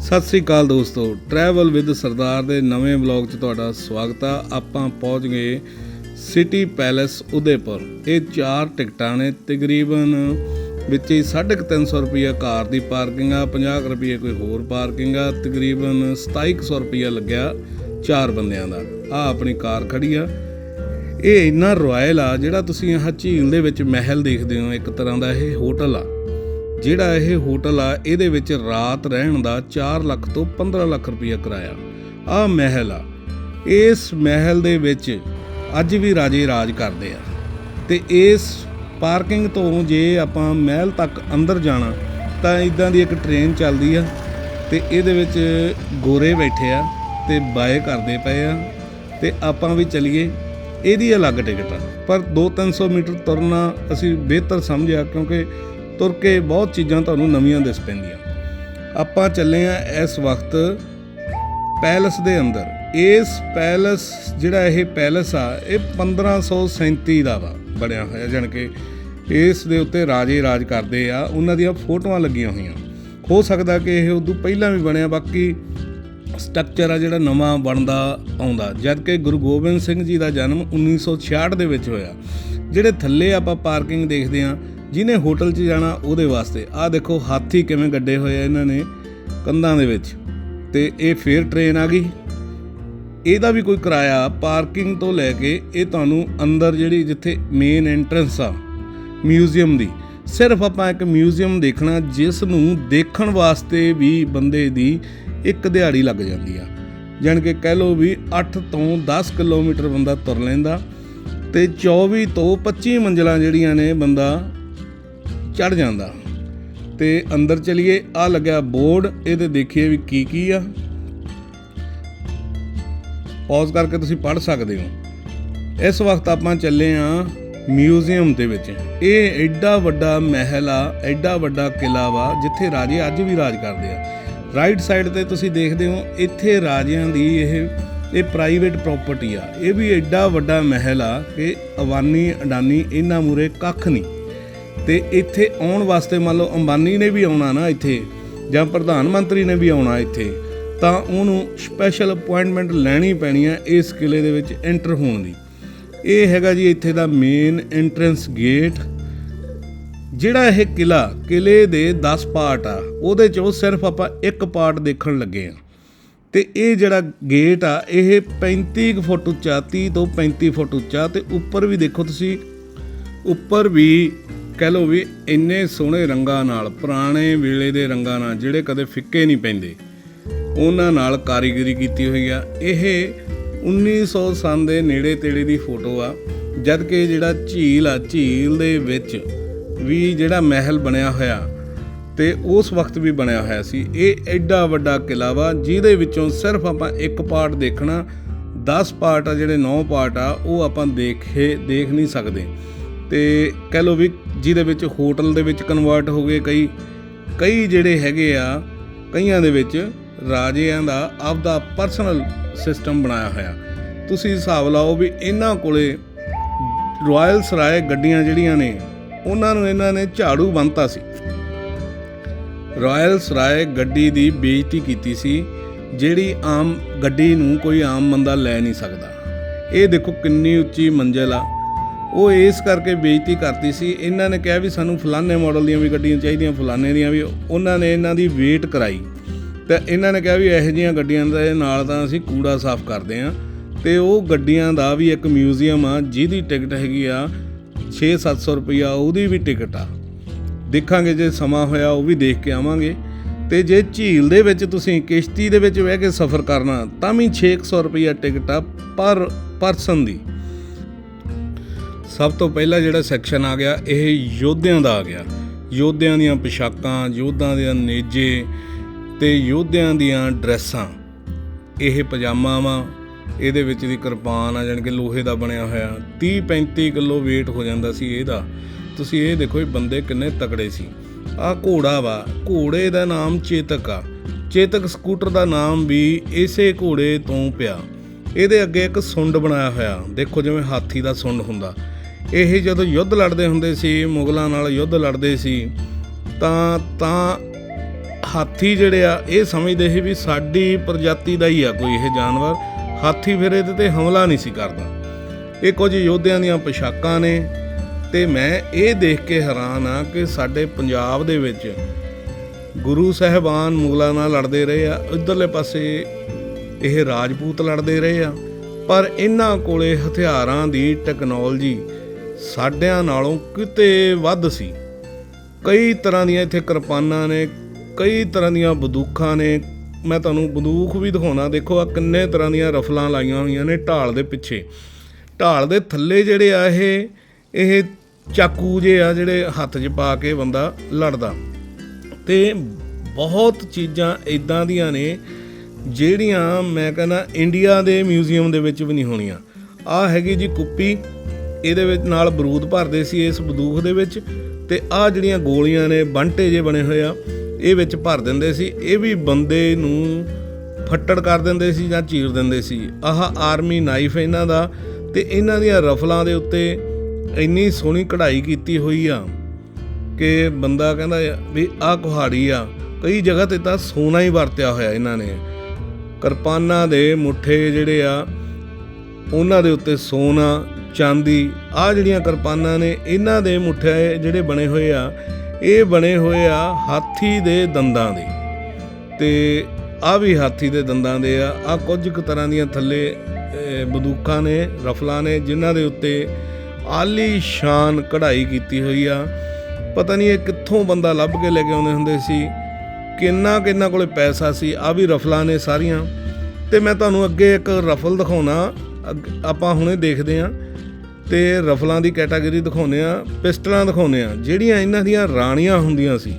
ਸਤਿ ਸ੍ਰੀ ਅਕਾਲ ਦੋਸਤੋ। Travel with ਸਰਦਾਰ ਦੇ ਨਵੇਂ ਵਲੌਗ 'ਚ ਤੁਹਾਡਾ ਸਵਾਗਤ ਆ। ਆਪਾਂ ਪਹੁੰਚ ਗਏ ਸਿਟੀ ਪੈਲੇਸ ਉਦੈਪੁਰ। ਇਹ ਚਾਰ ਟਿਕਟਾਂ ਨੇ। ਤਕਰੀਬਨ ਵਿੱਚ ਹੀ 350 ਰੁਪਏ ਕਾਰ ਦੀ ਪਾਰਕਿੰਗ ਆ 50 ਰੁਪਏ ਕੋਈ ਹੋਰ ਪਾਰਕਿੰਗ ਆ, ਤਕਰੀਬਨ 2700 ਰੁਪਏ ਲੱਗਿਆ ਚਾਰ ਬੰਦਿਆਂ ਦਾ। ਆ ਆਪਣੀ ਕਾਰ ਖੜੀ ਆ। ਇਹ ਇੰਨਾ ਰਾਇਲ ਆ, ਜਿਹੜਾ ਤੁਸੀਂ ਆਹ ਝੀਲ ਦੇ ਵਿੱਚ ਮਹਿਲ ਦੇਖਦੇ ਹੋ, ਇੱਕ ਤਰ੍ਹਾਂ ਦਾ ਇਹ ਹੋਟਲ ਆ। ਜਿਹੜਾ ਇਹ ਹੋਟਲ ਆ, ਇਹਦੇ ਵਿੱਚ ਰਾਤ ਰਹਿਣ ਦਾ 4 ਲੱਖ ਤੋਂ 15 ਲੱਖ ਰੁਪਇਆ ਕਿਰਾਇਆ। ਆ ਮਹਿਲ ਆ। ਇਸ ਮਹਿਲ ਦੇ ਵਿੱਚ ਅੱਜ ਵੀ ਰਾਜੇ ਰਾਜ ਕਰਦੇ ਆ। ਤੇ ਇਸ ਪਾਰਕਿੰਗ ਤੋਂ ਜੇ ਆਪਾਂ ਮਹਿਲ ਤੱਕ ਅੰਦਰ ਜਾਣਾ, ਤਾਂ ਇਦਾਂ ਦੀ ਇੱਕ ਟ੍ਰੇਨ ਚੱਲਦੀ ਆ ਤੇ ਇਹਦੇ ਵਿੱਚ ਗੋਰੇ ਬੈਠੇ ਆ ਤੇ ਬਾਏ ਕਰਦੇ ਪਏ ਆ ਤੇ ਆਪਾਂ ਵੀ ਚਲੀਏ। ਇਹਦੀ ਅਲੱਗ ਟਿਕਟ ਆ। ਪਰ 2-300 ਮੀਟਰ ਤੁਰਨਾ ਅਸੀਂ ਬਿਹਤਰ ਸਮਝਿਆ ਕਿਉਂਕਿ ਤੁਰ ਕੇ ਬਹੁਤ ਚੀਜ਼ਾਂ ਤੁਹਾਨੂੰ ਨਵੀਆਂ ਦਿਸ ਪੈਂਦੀਆਂ। ਆਪਾਂ ਚੱਲੇ ਆ ਇਸ ਵਕਤ ਪੈਲਸ ਦੇ ਅੰਦਰ। ਇਸ ਪੈਲਸ, ਜਿਹੜਾ ਇਹ ਪੈਲਸ ਆ, ਇਹ 1537 ਦਾ ਵਾ, ਬਣਿਆ ਹੋਇਆ, ਜਾਣੀ ਕਿ ਇਸ ਦੇ ਉੱਤੇ ਰਾਜੇ ਰਾਜ ਕਰਦੇ ਆ, ਉਹਨਾਂ ਦੀਆਂ ਫੋਟੋਆਂ ਲੱਗੀਆਂ ਹੋਈਆਂ। ਹੋ ਸਕਦਾ ਕਿ ਇਹ ਉਦੋਂ ਪਹਿਲਾਂ ਵੀ ਬਣਿਆ, ਬਾਕੀ ਸਟਰਕਚਰ ਆ ਜਿਹੜਾ ਨਵਾਂ ਬਣਦਾ ਆਉਂਦਾ। ਜਦ ਕਿ ਗੁਰੂ ਗੋਬਿੰਦ ਸਿੰਘ ਜੀ ਦਾ ਜਨਮ 1966 ਦੇ ਵਿੱਚ ਹੋਇਆ। ਜਿਹੜੇ ਥੱਲੇ ਆਪਾਂ ਪਾਰਕਿੰਗ ਦੇਖਦੇ ਆ ਜਿਹਨੇ ਹੋਟਲ 'ਚ ਜਾਣਾ ਉਹਦੇ ਵਾਸਤੇ। ਆਹ ਦੇਖੋ ਹਾਥੀ ਕਿਵੇਂ ਗੱਡੇ ਹੋਏ ਆ ਇਹਨਾਂ ਨੇ ਕੰਧਾਂ ਦੇ ਵਿੱਚ। ਤੇ ਇਹ ਫੇਰ ਟ੍ਰੇਨ ਆ ਗਈ। ਇਹਦਾ ਵੀ ਕੋਈ ਕਿਰਾਇਆ ਪਾਰਕਿੰਗ ਤੋਂ ਲੈ ਕੇ ਇਹ ਤੁਹਾਨੂੰ ਅੰਦਰ ਜਿਹੜੀ ਜਿੱਥੇ ਮੇਨ ਐਂਟਰੈਂਸ ਆ ਮਿਊਜ਼ੀਅਮ ਦੀ। ਸਿਰਫ ਆਪਾਂ ਇੱਕ ਮਿਊਜ਼ੀਅਮ ਦੇਖਣਾ, ਜਿਸ ਨੂੰ ਦੇਖਣ ਵਾਸਤੇ ਵੀ ਬੰਦੇ ਦੀ ਇੱਕ ਦਿਹਾੜੀ ਲੱਗ ਜਾਂਦੀ ਆ। ਜਾਣੀ ਕਿ ਕਹਿ ਲਓ ਵੀ 8 ਤੋਂ 10 ਕਿਲੋਮੀਟਰ ਬੰਦਾ ਤੁਰ ਲੈਂਦਾ ਤੇ 24 ਤੋਂ 25 ਮੰਜ਼ਲਾਂ ਜਿਹੜੀਆਂ ਨੇ ਬੰਦਾ ਚੜ ਜਾਂਦਾ। ਤੇ ਅੰਦਰ ਚਲੀਏ ਆ ਲੱਗਿਆ ਬੋਰਡ, ਇਹਦੇ ਦੇਖੀਏ ਵੀ ਕੀ ਕੀ ਆ। ਪੌਜ਼ ਕਰਕੇ ਤੁਸੀਂ ਪੜ੍ਹ ਸਕਦੇ ਹੋ। ਇਸ ਵਕਤ ਆਪਾਂ ਚੱਲੇ ਆ ਮਿਊਜ਼ੀਅਮ ਦੇ ਵਿੱਚ। ਇਹ ਐਡਾ ਵੱਡਾ ਮਹਿਲ ਆ, ਐਡਾ ਵੱਡਾ ਕਿਲਾ ਵਾ, ਜਿੱਥੇ ਰਾਜੇ ਅੱਜ ਵੀ ਰਾਜ ਕਰਦੇ ਆ। ਰਾਈਟ ਸਾਈਡ ਤੇ ਤੁਸੀਂ ਦੇਖਦੇ ਹੋ, ਇੱਥੇ ਰਾਜਿਆਂ ਦੀ ਇਹ ਇਹ ਪ੍ਰਾਈਵੇਟ ਪ੍ਰਾਪਰਟੀ ਆ। ਇਹ ਵੀ ਐਡਾ ਵੱਡਾ ਮਹਿਲ ਆ ਕਿ ਅਵਾਨੀ ਅਡਾਨੀ ਇਹਨਾਂ ਮੂਰੇ ਕੱਖ ਨਹੀਂ। ਤੇ ਇੱਥੇ ਆਉਣ ਵਾਸਤੇ ਮੰਨ ਲਓ ਅੰਬਾਨੀ ਨੇ ਵੀ ਆਉਣਾ ਨਾ ਇੱਥੇ, ਜਾਂ ਪ੍ਰਧਾਨ ਮੰਤਰੀ ਨੇ ਵੀ ਆਉਣਾ ਇੱਥੇ, ਤਾਂ ਉਹਨੂੰ ਸਪੈਸ਼ਲ ਅਪਾਇੰਟਮੈਂਟ ਲੈਣੀ ਪੈਣੀ ਆ ਇਸ ਕਿਲੇ ਦੇ ਵਿੱਚ ਐਂਟਰ ਹੋਣ ਦੀ। ਇਹ ਹੈਗਾ ਜੀ ਇੱਥੇ ਦਾ ਮੇਨ ਐਂਟਰੈਂਸ ਗੇਟ ਜਿਹੜਾ ਇਹ ਕਿਲਾ ਕਿਲੇ ਦੇ 10 ਪਾਰਟ ਆ, ਉਹਦੇ ਚੋਂ ਸਿਰਫ ਆਪਾਂ ਇੱਕ ਪਾਰਟ ਦੇਖਣ ਲੱਗੇ ਆ। ਤੇ ਇਹ ਜਿਹੜਾ ਗੇਟ ਆ, ਇਹ 35 ਕੁ ਫੁੱਟ ਉੱਚਾ 30 ਤੋਂ 35 ਫੁੱਟ ਉੱਚਾ, ਤੇ ਉੱਪਰ ਵੀ ਦੇਖੋ ਤੁਸੀਂ, ਉੱਪਰ ਵੀ ਕਹਿ ਲਓ ਵੀ ਇੰਨੇ ਸੋਹਣੇ ਰੰਗਾਂ ਨਾਲ, ਪੁਰਾਣੇ ਵੇਲੇ ਦੇ ਰੰਗਾਂ ਨਾਲ ਜਿਹੜੇ ਕਦੇ ਫਿੱਕੇ ਨਹੀਂ ਪੈਂਦੇ, ਉਹਨਾਂ ਨਾਲ ਕਾਰੀਗਰੀ ਕੀਤੀ ਹੋਈ ਆ। ਇਹ 1900 ਸੰਨ ਦੇ ਨੇੜੇ ਤੇੜੇ ਦੀ ਫੋਟੋ ਆ ਜਦ ਕਿ ਜਿਹੜਾ ਝੀਲ ਆ, ਝੀਲ ਦੇ ਵਿੱਚ ਵੀ ਜਿਹੜਾ ਮਹਿਲ ਬਣਿਆ ਹੋਇਆ ਤੇ ਉਸ ਵਕਤ ਵੀ ਬਣਿਆ ਹੋਇਆ ਸੀ। ਇਹ ਐਡਾ ਵੱਡਾ ਕਿਲਾ ਵਾ, ਜਿਹਦੇ ਵਿੱਚੋਂ ਸਿਰਫ ਆਪਾਂ ਇੱਕ ਪਾਰਟ ਦੇਖਣਾ 10 ਪਾਰਟ ਆ, ਜਿਹੜੇ 9 ਪਾਰਟ ਆ, ਉਹ ਆਪਾਂ ਦੇਖੇ, ਦੇਖ ਨਹੀਂ ਸਕਦੇ। ਤੇ ਕਹਿ ਲਓ ਵੀ ਜਿਹਦੇ ਵਿੱਚ ਹੋਟਲ ਦੇ ਵਿੱਚ ਕਨਵਰਟ ਹੋ ਗਏ ਕਈ ਕਈ ਜਿਹੜੇ ਹੈਗੇ ਆ, ਕਈਆਂ ਦੇ ਵਿੱਚ ਰਾਜਿਆਂ ਦਾ ਆਪਦਾ ਪਰਸਨਲ ਸਿਸਟਮ ਬਣਾਇਆ ਹੋਇਆ। ਤੁਸੀਂ ਹਿਸਾਬ ਲਾਓ ਵੀ ਇਹਨਾਂ ਕੋਲੇ ਰਾਇਲ ਸਰਾਏ ਗੱਡੀਆਂ ਜਿਹੜੀਆਂ ਨੇ, ਉਹਨਾਂ ਨੂੰ ਇਹਨਾਂ ਨੇ ਝਾੜੂ ਬੰਨਤਾ ਸੀ। ਰਾਇਲ ਸਰਾਏ ਗੱਡੀ ਦੀ ਬੇਇੱਜ਼ਤੀ ਕੀਤੀ ਸੀ, ਜਿਹੜੀ ਆਮ ਗੱਡੀ ਨੂੰ ਕੋਈ ਆਮ ਬੰਦਾ ਲੈ ਨਹੀਂ ਸਕਦਾ। ਇਹ ਦੇਖੋ ਕਿੰਨੀ ਉੱਚੀ ਮੰਜ਼ਿਲ ਆ। ਉਹ ਇਸ ਕਰਕੇ ਬੇਇੱਜ਼ਤੀ ਕਰਤੀ ਸੀ। ਇਹਨਾਂ ਨੇ ਕਿਹਾ ਵੀ ਸਾਨੂੰ ਫਲਾਣੇ ਮਾਡਲ ਦੀਆਂ ਵੀ ਗੱਡੀਆਂ ਚਾਹੀਦੀਆਂ, ਫਲਾਣੇ ਦੀਆਂ ਵੀ। ਉਹਨਾਂ ਨੇ ਇਹਨਾਂ ਦੀ ਵੇਟ ਕਰਾਈ। ਤੇ ਇਹਨਾਂ ਨੇ ਕਿਹਾ ਵੀ ਇਹੋ ਜਿਹੀਆਂ ਗੱਡੀਆਂ ਦੇ ਨਾਲ ਤਾਂ ਅਸੀਂ ਕੂੜਾ ਸਾਫ਼ ਕਰਦੇ ਆਂ ਤੇ ਉਹ ਗੱਡੀਆਂ ਦਾ ਵੀ ਇੱਕ ਮਿਊਜ਼ੀਅਮ ਆ, ਜਿਹਦੀ ਟਿਕਟ ਹੈਗੀ ਆ 6-700 ਰੁਪਈਆ, ਉਹਦੀ ਵੀ ਟਿਕਟ ਆ। ਦੇਖਾਂਗੇ ਜੇ ਸਮਾਂ ਹੋਇਆ ਉਹ ਵੀ ਦੇਖ ਕੇ ਆਵਾਂਗੇ। ਤੇ ਜੇ ਝੀਲ ਦੇ ਵਿੱਚ ਤੁਸੀਂ ਕਿਸ਼ਤੀ ਦੇ ਵਿੱਚ ਬਹਿ ਕੇ ਸਫ਼ਰ ਕਰਨਾ, ਤਾਂ ਵੀ 600 ਰੁਪਈਆ ਟਿਕਟ ਆ ਪਰ ਪਰਸਨ ਦੀ। ਸਭ ਤੋਂ ਪਹਿਲਾਂ ਜਿਹੜਾ ਸੈਕਸ਼ਨ ਆ ਗਿਆ, ਇਹ ਯੋਧਿਆਂ ਦਾ ਆ ਗਿਆ। ਯੋਧਿਆਂ ਦੀਆਂ ਪੋਸ਼ਾਕਾਂ, ਯੋਧਾਂ ਦੇ ਨੇਜੇ ਤੇ ਯੋਧਿਆਂ ਦੀਆਂ ਡਰੈਸਾਂ। ਇਹ ਪਜਾਮਾ ਵਾ ਇਹਦੇ ਵਿੱਚ ਦੀ ਕਿਰਪਾਨ ਆ, ਜਾਣੀ ਕਿ ਲੋਹੇ ਦਾ ਬਣਿਆ ਹੋਇਆ। 30 35 ਕਿਲੋ weight ਹੋ ਜਾਂਦਾ ਸੀ ਇਹਦਾ। ਤੁਸੀਂ ਇਹ ਦੇਖੋ, ਇਹ ਬੰਦੇ ਕਿੰਨੇ ਤਕੜੇ ਸੀ। ਆ ਘੋੜਾ ਵਾ, ਘੋੜੇ ਦਾ ਨਾਮ ਚੇਤਕ ਆ। ਚੇਤਕ ਸਕੂਟਰ ਦਾ ਨਾਮ ਵੀ ਇਸੇ ਘੋੜੇ ਤੋਂ ਪਿਆ। ਇਹਦੇ ਅੱਗੇ ਇੱਕ ਸੁੰਡ ਬਣਾਇਆ ਹੋਇਆ। ਦੇਖੋ ਜਿਵੇਂ ਹਾਥੀ ਦਾ ਸੁੰਡ ਹੁੰਦਾ। ਇਹ ਜਦੋਂ ਯੁੱਧ ਲੜਦੇ ਹੁੰਦੇ ਸੀ, ਮੁਗਲਾਂ ਨਾਲ ਯੁੱਧ ਲੜਦੇ ਸੀ, ਤਾਂ ਤਾਂ ਹਾਥੀ ਜਿਹੜੇ ਆ, ਇਹ ਸਮਝਦੇ ਸੀ ਵੀ ਸਾਡੀ ਪ੍ਰਜਾਤੀ ਦਾ ਹੀ ਆ ਕੋਈ ਇਹ ਜਾਨਵਰ। ਹਾਥੀ ਫਿਰ ਇਹਦੇ ਤੇ ਹਮਲਾ ਨਹੀਂ ਸੀ ਕਰਦਾ। ਇਹ ਕੁਝ ਯੋਧਿਆਂ ਦੀਆਂ ਪੋਸ਼ਾਕਾਂ ਨੇ ਤੇ ਮੈਂ ਇਹ ਦੇਖ ਕੇ ਹੈਰਾਨ ਆ ਕਿ ਸਾਡੇ ਪੰਜਾਬ ਦੇ ਵਿੱਚ ਗੁਰੂ ਸਾਹਿਬਾਨ ਮੁਗਲਾਂ ਨਾਲ ਲੜਦੇ ਰਹੇ ਆ ਇਧਰਲੇ ਪਾਸੇ ਇਹ ਰਾਜਪੂਤ ਲੜਦੇ ਰਹੇ ਆ, ਪਰ ਇਹਨਾਂ ਕੋਲੇ ਹਥਿਆਰਾਂ ਦੀ ਟੈਕਨੋਲੋਜੀ ਸਾਡਿਆਂ ਨਾਲੋਂ ਕਿਤੇ ਵੱਧ ਸੀ। ਕਈ ਤਰ੍ਹਾਂ ਦੀਆਂ ਇੱਥੇ ਕਿਰਪਾਨਾਂ ਨੇ, ਕਈ ਤਰ੍ਹਾਂ ਦੀਆਂ ਬੰਦੂਕਾਂ ਨੇ। ਮੈਂ ਤੁਹਾਨੂੰ ਬੰਦੂਕ ਵੀ ਦਿਖਾਉਣਾ। ਦੇਖੋ ਆ ਕਿੰਨੇ ਤਰ੍ਹਾਂ ਦੀਆਂ ਰਫਲਾਂ ਲਾਈਆਂ ਹੋਈਆਂ ਨੇ ਢਾਲ ਦੇ ਪਿੱਛੇ। ਢਾਲ ਦੇ ਥੱਲੇ ਜਿਹੜੇ ਆ ਇਹ ਇਹ ਚਾਕੂ ਜੇ ਆ ਜਿਹੜੇ ਹੱਥ 'ਚ ਪਾ ਕੇ ਬੰਦਾ ਲੜਦਾ। ਤੇ ਬਹੁਤ ਚੀਜ਼ਾਂ ਇਦਾਂ ਦੀਆਂ ਨੇ, ਜਿਹੜੀਆਂ ਮੈਂ ਕਹਿੰਦਾ ਇੰਡੀਆ ਦੇ ਮਿਊਜ਼ੀਅਮ ਦੇ ਵਿੱਚ ਵੀ ਨਹੀਂ ਹੋਣੀਆਂ। ਆ ਹੈਗੀ ਜੀ ਕੁੱਪੀ। ਇਹਦੇ ਵਿੱਚ ਨਾਲ ਬਰੂਦ ਭਰਦੇ ਸੀ ਇਸ ਬੰਦੂਕ ਦੇ ਵਿੱਚ ਤੇ ਆ ਜਿਹੜੀਆਂ ਗੋਲੀਆਂ ਨੇ, ਬੰਟੇ ਜੇ ਬਣੇ ਹੋਏ ਆ, ਇਹ ਵਿੱਚ ਭਰ ਦਿੰਦੇ ਸੀ। ਇਹ ਵੀ ਬੰਦੇ ਨੂੰ ਫੱਟੜ ਕਰ ਦਿੰਦੇ ਸੀ ਜਾਂ ਚੀਰ ਦਿੰਦੇ ਸੀ। ਆਹ ਆਰਮੀ ਨਾਈਫ ਇਹਨਾਂ ਦਾ ਤੇ ਇਹਨਾਂ ਦੀਆਂ ਰਫਲਾਂ ਦੇ ਉੱਤੇ ਇੰਨੀ ਸੋਹਣੀ ਕਢਾਈ ਕੀਤੀ ਹੋਈ ਆ ਕਿ ਬੰਦਾ ਕਹਿੰਦਾ ਵੀ ਆਹ ਕੁਹਾੜੀ ਆ, ਕਈ ਜਗ੍ਹਾ ਤੇ ਤਾਂ ਸੋਨਾ ਹੀ ਵਰਤਿਆ ਹੋਇਆ ਇਹਨਾਂ ਨੇ। ਕਿਰਪਾਨਾਂ ਦੇ ਮੁੱਠੇ ਜਿਹੜੇ ਆ, ਉਹਨਾਂ ਦੇ ਉੱਤੇ ਸੋਨਾ ਚਾਂਦੀ ਆ ਜਿਹੜੀਆਂ ਕਿਰਪਾਨਾਂ ਨੇ, ਇਹਨਾਂ ਦੇ ਮੁੱਠੇ ਜਿਹੜੇ ਬਣੇ ਹੋਏ ਆ, ਇਹ ਬਣੇ ਹੋਏ ਆ ਹਾਥੀ ਦੇ ਦੰਦਾਂ ਦੇ। ਤੇ ਆ ਵੀ ਹਾਥੀ ਦੇ ਦੰਦਾਂ ਦੇ ਆ ਆ ਕੁਝ ਕੁ ਤਰ੍ਹਾਂ ਦੀਆਂ ਥੱਲੇ ਬੰਦੂਕਾਂ ਨੇ, ਰਫਲਾਂ ਨੇ, ਜਿਨ੍ਹਾਂ ਦੇ ਉੱਤੇ ਆਲੀ ਸ਼ਾਨ ਕਢਾਈ ਕੀਤੀ ਹੋਈ ਆ। ਪਤਾ ਨਹੀਂ ਇਹ ਕਿੱਥੋਂ ਬੰਦਾ ਲੱਭ ਕੇ ਲੈ ਕੇ ਆਉਂਦੇ ਹੁੰਦੇ ਸੀ, ਕਿੰਨਾ ਕਿੰਨਾ ਕੋਲੇ ਪੈਸਾ ਸੀ ਆ ਵੀ ਰਫਲਾਂ ਨੇ ਸਾਰੀਆਂ। ਤੇ ਮੈਂ ਤੁਹਾਨੂੰ ਅੱਗੇ ਇੱਕ ਰਫਲ ਦਿਖਾਉਣਾ, ਅੱਗ- ਆਪਾਂ ਹੁਣੇ ਦੇਖਦੇ ਆ। ਤੇ ਰਫਲਾਂ ਦੀ ਕੈਟਾਗਰੀ ਦਿਖਾਉਨੇ ਆ ਪਿਸਟਲਾਂ ਦਿਖਾਉਨੇ ਆ ਜਿਹੜੀਆਂ ਇਹਨਾਂ ਦੀਆਂ ਰਾਣੀਆਂ ਹੁੰਦੀਆਂ ਸੀ,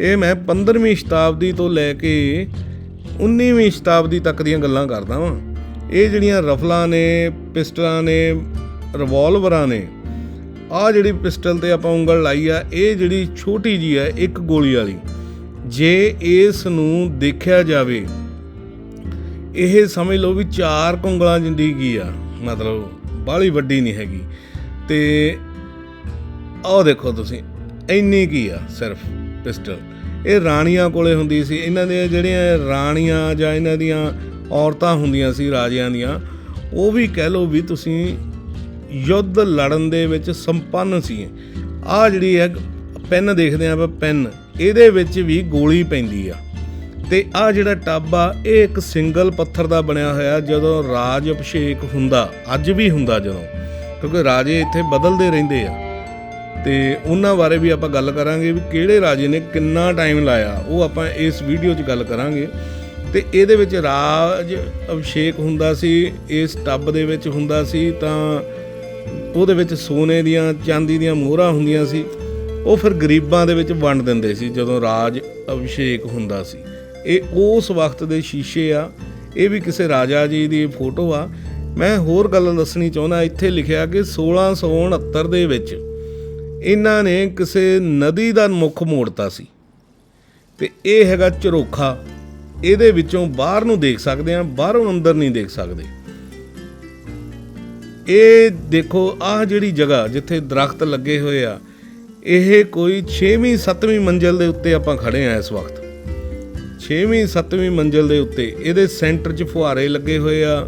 ਇਹ ਮੈਂ 15ਵੀਂ ਸ਼ਤਾਬਦੀ ਤੋਂ ਲੈ ਕੇ 19ਵੀਂ ਸ਼ਤਾਬਦੀ ਤੱਕ ਦੀਆਂ ਗੱਲਾਂ ਕਰਦਾ ਵਾਂ। ਇਹ ਜਿਹੜੀਆਂ ਰਫਲਾਂ ਨੇ, ਪਿਸਟਲਾਂ ਨੇ ਰਿਵਾਲਵਰਾਂ ਨੇ ਆ ਜਿਹੜੀ ਪਿਸਟਲ ਤੇ ਆਪਾਂ ਉਂਗਲ ਲਾਈ ਆ, ਇਹ ਜਿਹੜੀ ਛੋਟੀ ਜੀ ਆ, ਇੱਕ ਗੋਲੀ ਵਾਲੀ, ਜੇ ਇਸ ਨੂੰ ਦੇਖਿਆ ਜਾਵੇ, ਇਹ ਸਮਝ ਲਓ ਵੀ ਚਾਰ ਕੁੰਗਲਾਂ ਜ਼ਿੰਦਗੀ ਕੀ ਆ, ਮਤਲਬ ਬਾਹਲੀ ਵੱਡੀ ਨਹੀਂ ਹੈਗੀ। ਤੇ ਆਹ ਦੇਖੋ ਤੁਸੀਂ, ਇੰਨੀ ਕੀ ਆ ਸਿਰਫ ਪਿਸਟਲ। ਇਹ ਰਾਣੀਆਂ ਕੋਲੇ ਹੁੰਦੀ ਸੀ, ਇਹਨਾਂ ਦੇ ਜਿਹੜੀਆਂ ਰਾਣੀਆਂ ਜਾਂ ਇਹਨਾਂ ਦੀਆਂ ਔਰਤਾਂ ਹੁੰਦੀਆਂ ਸੀ, ਰਾਜਿਆਂ ਦੀਆਂ, ਉਹ ਵੀ ਕਹਿ ਲਓ ਵੀ ਤੁਸੀਂ ਯੁੱਧ ਲੜਨ ਦੇ ਵਿੱਚ ਸੰਪੰਨ ਸੀ ਆ ਜਿਹੜੀ ਹੈ ਪੈਨ ਦੇਖਦੇ ਆ ਆਪਾਂ, ਪੈਨ, ਇਹਦੇ ਵਿੱਚ ਵੀ ਗੋਲੀ ਪੈਂਦੀ ਆ। ਤੇ ਆ ਜਿਹੜਾ ਟੱਬ ਆ ਇਹ ਇੱਕ ਸਿੰਗਲ ਪੱਥਰ ਦਾ ਬਣਿਆ ਹੋਇਆ ਜਦੋਂ ਰਾਜ ਅਭਿਸ਼ੇਕ ਹੁੰਦਾ, ਅੱਜ ਵੀ ਹੁੰਦਾ ਜਦੋਂ, ਕਿਉਂਕਿ ਰਾਜੇ ਇੱਥੇ ਬਦਲਦੇ ਰਹਿੰਦੇ ਆ। ਤੇ ਉਹਨਾਂ ਬਾਰੇ ਵੀ ਆਪਾਂ ਗੱਲ ਕਰਾਂਗੇ ਵੀ ਕਿਹੜੇ ਰਾਜੇ ਨੇ ਕਿੰਨਾ ਟਾਈਮ ਲਾਇਆ, ਉਹ ਆਪਾਂ ਇਸ ਵੀਡੀਓ 'ਚ ਗੱਲ ਕਰਾਂਗੇ। ਤੇ ਇਹਦੇ ਵਿੱਚ ਰਾਜ ਅਭਿਸ਼ੇਕ ਹੁੰਦਾ ਸੀ, ਇਸ ਟੱਬ ਦੇ ਵਿੱਚ ਹੁੰਦਾ ਸੀ, ਤਾਂ ਉਹਦੇ ਵਿੱਚ ਸੋਨੇ ਦੀਆਂ, ਚਾਂਦੀ ਦੀਆਂ ਮੋਹਰਾਂ ਹੁੰਦੀਆਂ ਸੀ, ਉਹ ਫਿਰ ਗਰੀਬਾਂ ਦੇ ਵਿੱਚ ਵੰਡ ਦਿੰਦੇ ਸੀ ਜਦੋਂ ਰਾਜ ਅਭਿਸ਼ੇਕ ਹੁੰਦਾ ਸੀ। ਇਹ ਉਸ ਵਕਤ ਦੇ ਸ਼ੀਸ਼ੇ ਆ। ਇਹ ਵੀ ਕਿਸੇ ਰਾਜਾ ਜੀ ਦੀ ਫੋਟੋ ਆ। ਮੈਂ ਹੋਰ ਗੱਲ ਦੱਸਣੀ ਚਾਹੁੰਦਾ, ਇੱਥੇ ਲਿਖਿਆ ਕਿ 1669 ਦੇ ਵਿੱਚ ਇਹਨਾਂ ਨੇ ਕਿਸੇ ਨਦੀ ਦਾ ਮੁੱਖ ਮੋੜਤਾ ਸੀ। ਤੇ ਇਹ ਹੈਗਾ ਝਰੋਖਾ ਇਹਦੇ ਵਿੱਚੋਂ ਬਾਹਰ ਨੂੰ ਦੇਖ ਸਕਦੇ ਆ ਬਾਹਰੋਂ ਅੰਦਰ ਨਹੀਂ ਦੇਖ ਸਕਦੇ। ਇਹ ਦੇਖੋ, ਆਹ ਜਿਹੜੀ ਜਗ੍ਹਾ ਜਿੱਥੇ ਦਰਖਤ ਲੱਗੇ ਹੋਏ ਆ, ਇਹ ਕੋਈ 6ਵੀਂ 7ਵੀਂ ਮੰਜ਼ਲ ਦੇ ਉੱਤੇ ਆਪਾਂ ਖੜੇ ਆ ਇਸ ਵਕਤ। 6ਵੀਂ 7ਵੀਂ ਮੰਜ਼ਲ ਦੇ ਉੱਤੇ ਇਹਦੇ ਸੈਂਟਰ 'ਚ ਫੁਹਾਰੇ ਲੱਗੇ ਹੋਏ ਆ